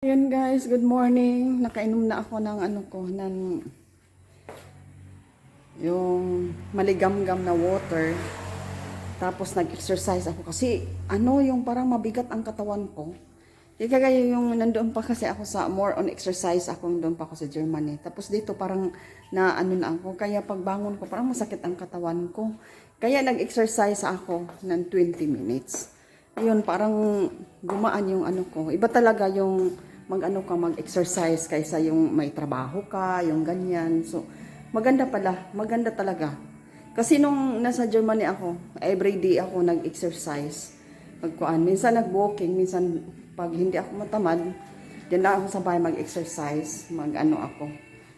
Ayan guys, good morning. Nakainom na ako ng ano ko, ng yung maligam-gam na water. Tapos nag-exercise ako kasi ano yung parang mabigat ang katawan ko. Di kagaya yung nandoon pa kasi ako sa more on exercise ako doon pa ako sa Germany. Tapos dito parang na ano na ako. Kaya pagbangon ko parang masakit ang katawan ko. Kaya nag-exercise ako ng 20 minutes. Ayun, parang gumaan yung ano ko. Iba talaga yung mag-ano ka, mag-exercise kaysa yung may trabaho ka, yung ganyan. So, maganda pala. Maganda talaga. Kasi nung nasa Germany ako, everyday ako nag-exercise. Pagkuan, minsan nag-walking, minsan pag hindi ako matamad, diyan lang ako sa bahay mag-exercise, mag-ano ako,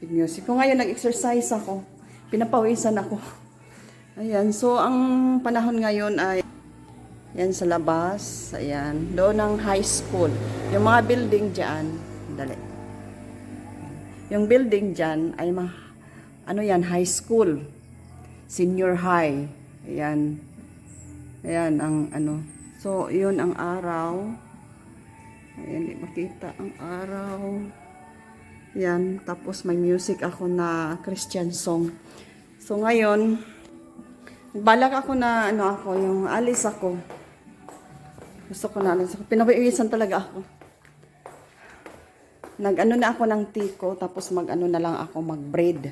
with music. Kung ngayon nag-exercise ako, pinapawisan ako. Ayan, so ang panahon ngayon ay yan sa labas, ayan, doon ng high school. Yung mga building dyan, dali. Yung building dyan ay ma, ano yan, high school. Senior high. Ayan. Ayan ang ano. So, yun ang araw. Ayan, di makita ang araw. Yan, tapos may music ako na Christian song. So, ngayon, balak ako na, ano ako, yung alis ako. Gusto ko na. Pinawiwisan talaga ako. Nag-ano na ako ng tiko, tapos mag-ano na lang ako, mag-braid.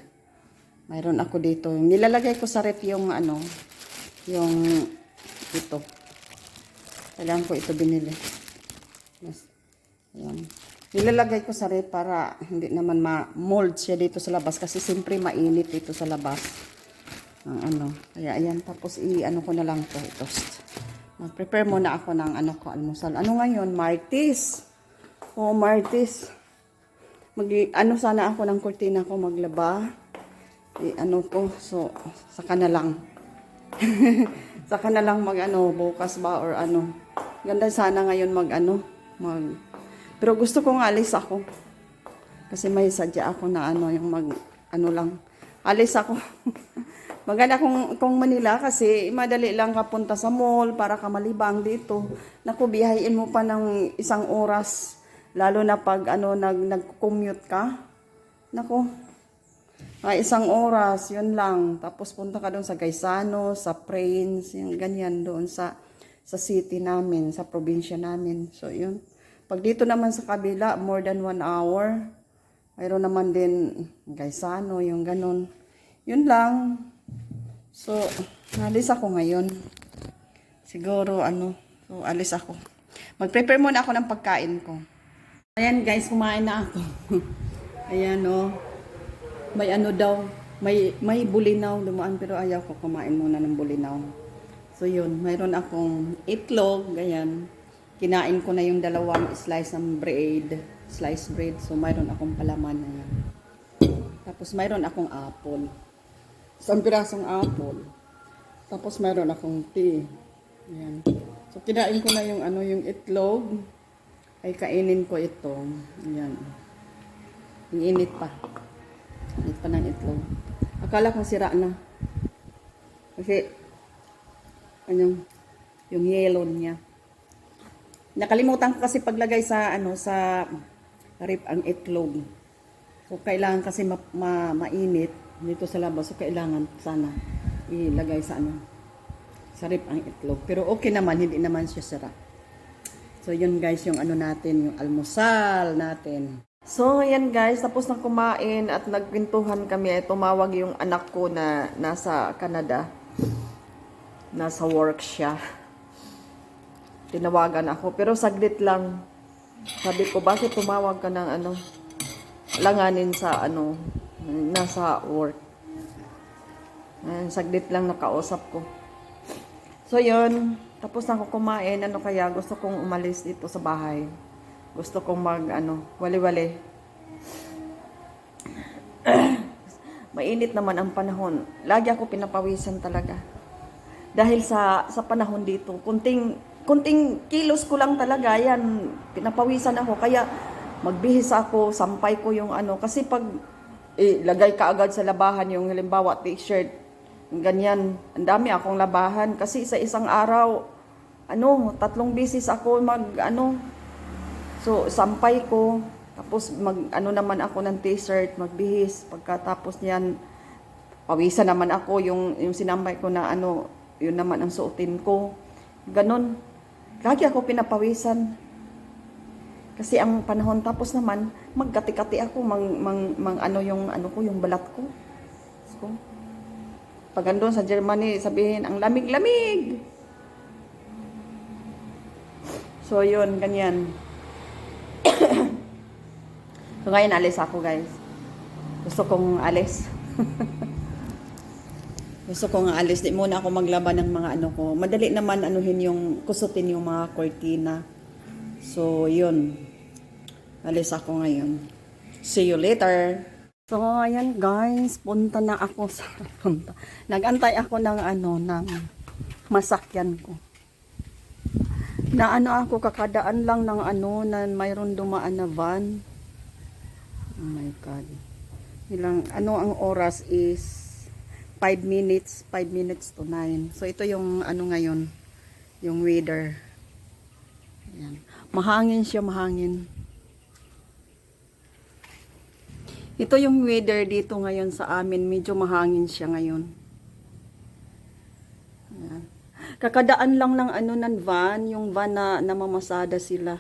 Mayroon ako dito. Nilalagay ko sa ref yung ano, yung ito. Kailangan ko ito binili. Yes. Ayan. Nilalagay ko sa ref para hindi naman ma-mold siya dito sa labas kasi siyempre mainit dito sa labas. Ang ano. Kaya ayan. Tapos i-ano ko na lang to toast. Mag-prepare muna ako ng ano ko almusal. Ano ngayon? Martis. Oh, Martis. Mag ano sana ako ng kurtina ko maglaba. I, ano ko. So, saka na lang. saka na lang mag ano bukas ba or ano. Ganda sana ngayon mag ano mag pero gusto kong alis ako. Kasi may sadya ako na ano yung mag ano lang. Alis ako. Maganda kung, kung Manila kasi madali lang ka punta sa mall para ka malibang dito. Naku, bihayin mo pa ng isang oras. Lalo na pag ano, nag, nag-commute ka. Naku, mga isang oras, yun lang. Tapos punta ka doon sa Gaisano, sa Prince, yung ganyan doon sa sa city namin, sa probinsya namin. So, yun. Pag dito naman sa kabila, more than one hour. Mayroon naman din Gaisano, yung ganun. Yun lang. So, alis ako ngayon. Siguro, ano, so, alis ako. Mag-prepare muna ako ng pagkain ko. Ayan guys, kumain na ako. Ayan o. May ano daw, may, may bulinaw dumaan pero ayaw ko kumain muna ng bulinaw. So yun, mayroon akong itlog, ganyan. Kinain ko na yung dalawang slice ng bread, slice bread. So mayroon akong palaman na yan. Tapos mayroon akong apple. Isang pirasong apple. Tapos mayroon akong tea. Yan. So kinain ko na yung ano yung itlog. Ay kainin ko ito. Yan. Yung init pa. Init pa ng itlog. Akala ko sira na. Kasi ano yung yellow niya. Nakalimutan ko kasi paglagay sa ano sa rip ang itlog. So kailangan kasi ma, ma, mainit dito sa labas. So kailangan sana ilagay sa ano sa rip ang itlog. Pero okay naman, hindi naman siya sira. So yun guys, yung ano natin, yung almusal natin. So yan guys, tapos na kumain at nagpintuhan kami. Ay, tumawag yung anak ko na nasa Canada. Nasa work siya. Tinawagan ako. Pero saglit lang. Sabi ko, bakit tumawag ka ng ano? Langanin sa ano, nasa work. Ayan, saglit lang nakausap ko. So yun, tapos na ako kumain, ano kaya gusto kong umalis dito sa bahay. Gusto kong mag ano, wali-wali. Mainit naman ang panahon. Lagi ako pinapawisan talaga. Dahil sa sa panahon dito, kunting kunting kilos ko lang talaga yan, pinapawisan ako. Kaya magbihis ako, sampay ko yung ano. Kasi pag ilagay ka agad sa labahan yung halimbawa t-shirt, ganyan, ang dami akong labahan. Kasi sa isang araw, ano, tatlong bisis ako mag, ano, So, sampay ko. Tapos, mag, ano naman ako ng t-shirt, magbihis. Pagkatapos niyan, pawisan naman ako. Yung, yung sinampay ko na ano, yun naman ang suotin ko. Ganon. Lagi ako pinapawisan. Kasi ang panahon tapos naman, magkati-kati ako, mang, mang, mang ano yung, ano ko, yung balat ko. So, pag andun sa Germany, sabihin, ang lamig-lamig. So, yun, ganyan. so, ngayon alis ako, guys. Gusto kong alis. Gusto kong alis. Di muna ako maglaban ng mga ano ko. Madali naman anuhin yung, kusutin yung mga kortina. So, yun. Alis ako ngayon. See you later. So, ayan guys. Punta na ako sa punta. Nagantay ako ng ano, ng masakyan ko. Na ano ako, kakadaan lang ng ano, na mayroon dumaan na van. Oh my God. Ilang, ano ang oras is 5 minutes, 5 minutes to 9. So, ito yung ano ngayon, yung weather. Ayan. Mahangin siya, mahangin. Ito yung weather dito ngayon sa amin. Medyo mahangin siya ngayon. Kakadaan lang ng ano ng van, yung van na namamasada sila.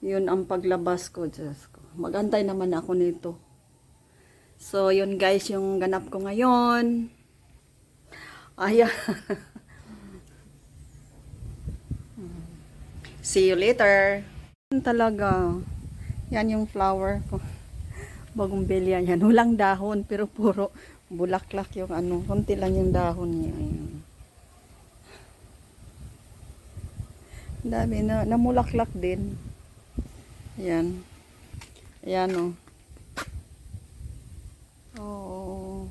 Yun ang paglabas ko, Diyos ko. Magantay naman ako nito. So, yun guys, yung ganap ko ngayon. Ayan. See you later. Talaga. Yan yung flower ko. Bagumbilya yan. Walang dahon, pero puro bulaklak yung ano. Kunti lang yung dahon niya. Ayan. Dami na, namulaklak din. Ayan. Ayan o. Oh.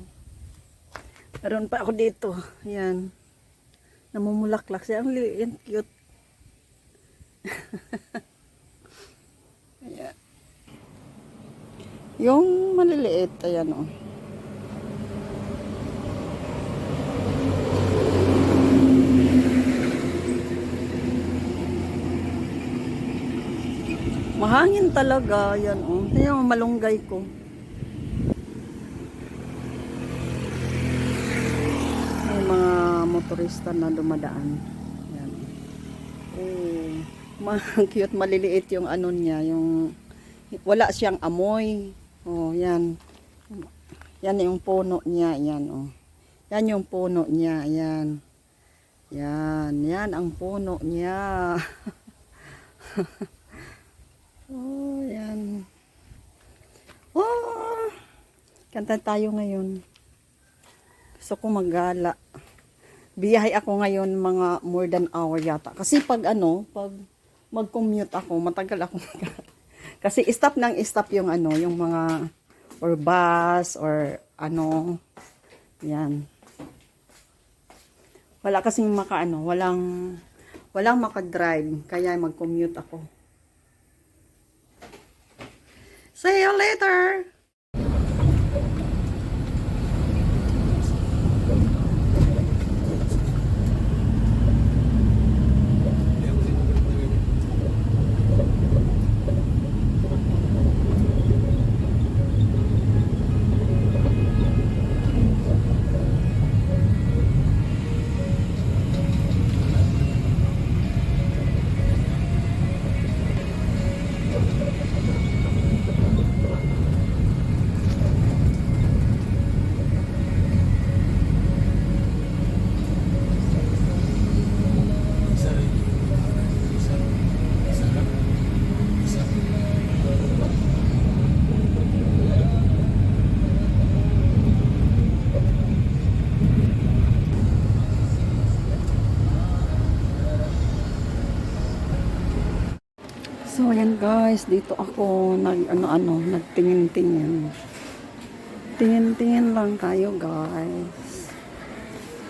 Meron pa ako dito. Ayan. Namumulaklak siya. Ang cute. ayan. Yung maliliit, ayan o. Mahangin talaga, yan o. Ayan o, malunggay ko. May mga motorista na dumadaan. Yan. Oh, ma- cute, maliliit yung ano niya, yung wala siyang amoy. Oh, yan. Yan yung puno niya, yan oh. Yan yung puno niya, yan. Yan, yan ang puno niya. oh, yan. Oh, kanta tayo ngayon. Gusto ko maggala. Biyahe ako ngayon mga more than hour yata. Kasi pag ano, pag mag-commute ako, matagal ako mag Kasi stop nang stop yung ano, yung mga or bus or ano. Yan. Wala kasing maka ano, walang walang maka-drive kaya mag-commute ako. See you later. Guys, dito ako nag ano-ano, nagtingin-tingin. Tingin-tingin lang tayo guys.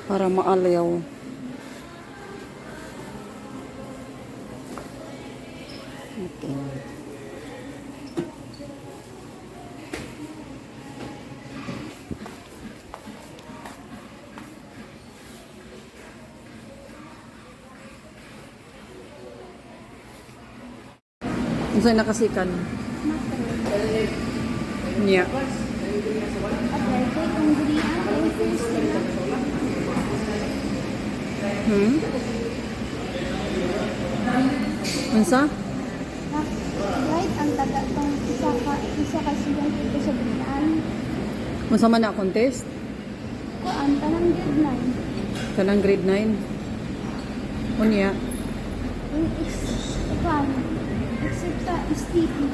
Para maaliw. Okay. Nakasikan? Niya. Kung dilian ay first na. Hmm? Unsa? Right ang taga tong isa ka isa ka student dito sa dilian. Unsa man na contest? Ko ang tanang deadline. Kanang grade 9. Unya. Ikaw. Except sa STP.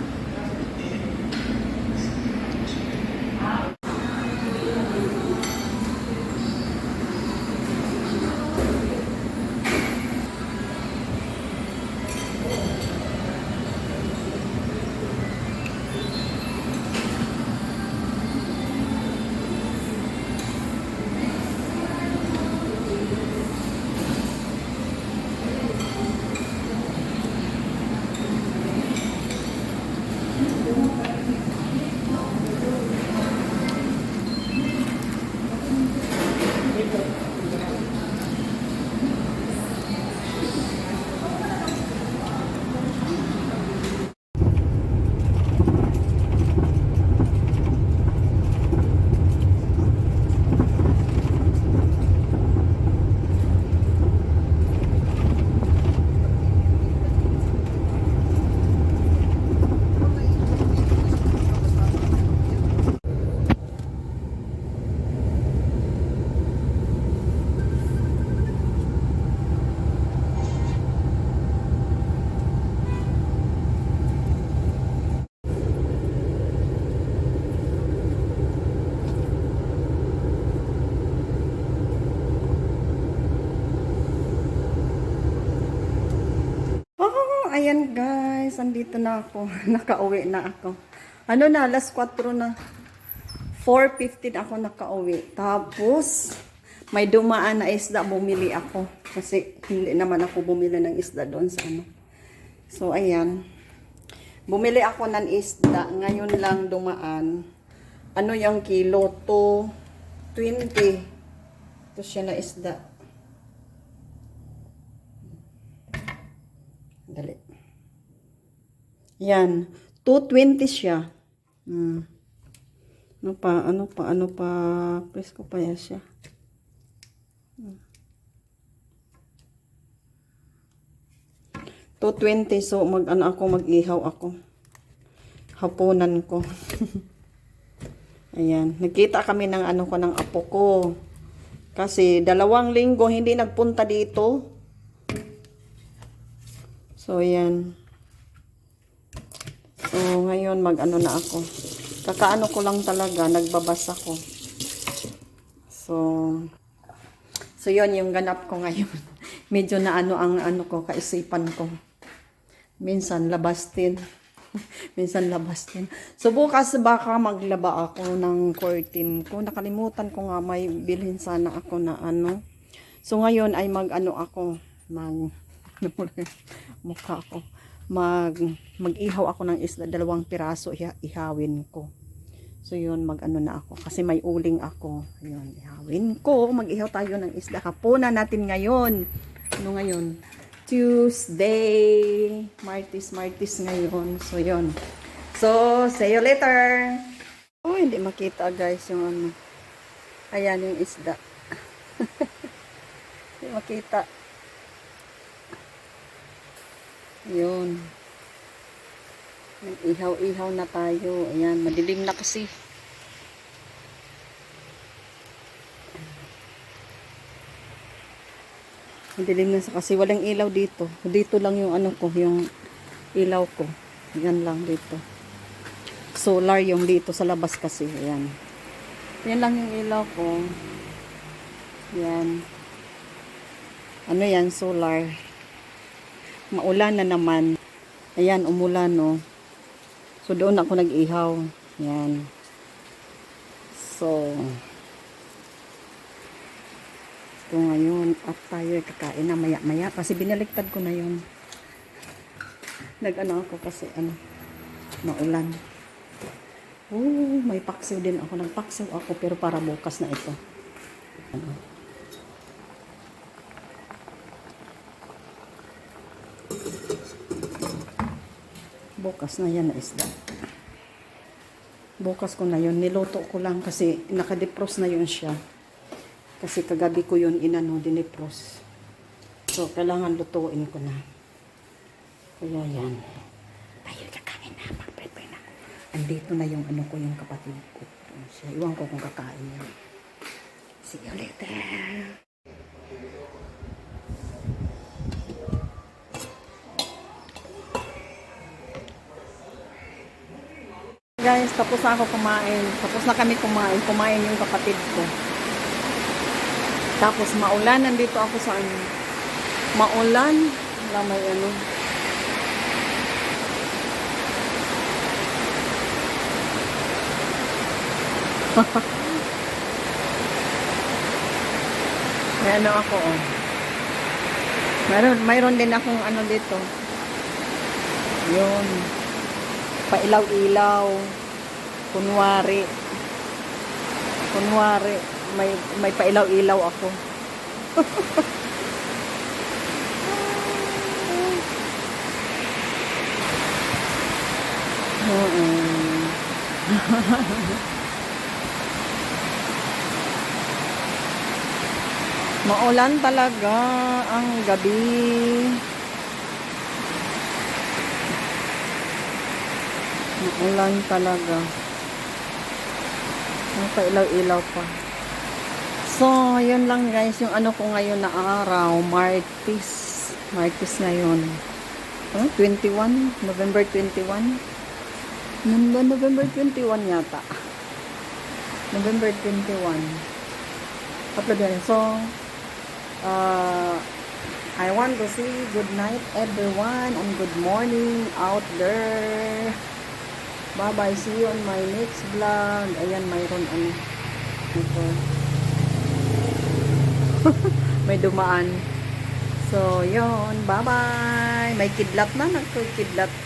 Oh, ayan guys, andito na ako. Nakauwi na ako. Ano na, last 4 na. 4.15 ako nakauwi. Tapos, may dumaan na isda, bumili ako. Kasi hindi naman ako bumili ng isda doon sa ano. So, ayan. Bumili ako ng isda. Ngayon lang dumaan. Ano yung kilo? 2.20. Ito siya na isda. Dali. Yan. 220 siya. Hmm. Ano pa, ano pa, ano pa, presko pa yan siya. Hmm. 220, so mag, ano ako, mag-ihaw ako. Hapunan ko. Ayan. Nagkita kami ng ano ko, ng apo ko. Kasi dalawang linggo hindi nagpunta dito. So, yan. So, ngayon mag-ano na ako. Kakaano ko lang talaga, nagbabasa ko. So, so yon yung ganap ko ngayon. Medyo na ano ang ano ko, kaisipan ko. Minsan labas din. Minsan labas din. So, bukas baka maglaba ako ng curtain ko. Nakalimutan ko nga may bilhin sana ako na ano. So, ngayon ay mag-ano ako, mag mukha ko. Mag, mag-ihaw ako ng isda, dalawang piraso, iha, ihawin ko. So yun, mag-ano na ako. Kasi may uling ako. Ayun, ihawin ko. Mag-ihaw tayo ng isda. Hapunan natin ngayon. Ano ngayon? Tuesday. Martis, Martis ngayon. So yun. So, see you later. Oh, hindi makita guys yung ano. Ayan yung isda. hindi makita. Yun. Nag-ihaw-ihaw na tayo. Ayan, madilim na kasi. Madilim na kasi walang ilaw dito. Dito lang yung ano ko, yung ilaw ko. Yan lang dito. Solar yung dito sa labas kasi. Ayan. Yan lang yung ilaw ko. Yan. Ano yan? Solar maulan na naman. Ayan, umulan, no. So, doon ako nag-ihaw. Ayan. So, ito ngayon, at tayo ay kakain na maya-maya. Kasi binaliktad ko na yun. Nag-ano ako kasi, ano, maulan. Oh, may paksiw din ako. Nagpaksiw ako, pero para bukas na ito. Ano. Bukas na yan na isda. Bukas ko na yun. Niluto ko lang kasi nakadepros na yun siya. Kasi kagabi ko yun inano, dinepros. So, kailangan lutuin ko na. Kaya yan. Tayo kakain na. Mag-prepare na. Andito na yung ano ko, yung kapatid ko. Siya. Iwan ko kung kakain niya. See you later. Guys, tapos na ako kumain. Tapos na kami kumain. Kumain yung kapatid ko. Tapos maulan. Nandito ako sa ano. Maulan. Wala may ano. may ano ako oh. Mayroon, mayroon din akong ano dito. Yun. Pailaw-ilaw. Kunwari. Kunwari. May, may pailaw-ilaw ako. Oo. Maulan talaga ang gabi. Maulan talaga. Ang ilaw-ilaw pa. So, yun lang guys, yung ano ko ngayon na araw, Martis. Martis ngayon. Ano? 21? November 21? Nanda November 21 yata. November 21. Upload yan. So, uh, I want to say good night everyone and good morning out there. Bye-bye. See you on my next vlog. Ayan, mayroon ano. Ito. May dumaan. So, yon Bye-bye. May kidlat na. Nagkikidlat.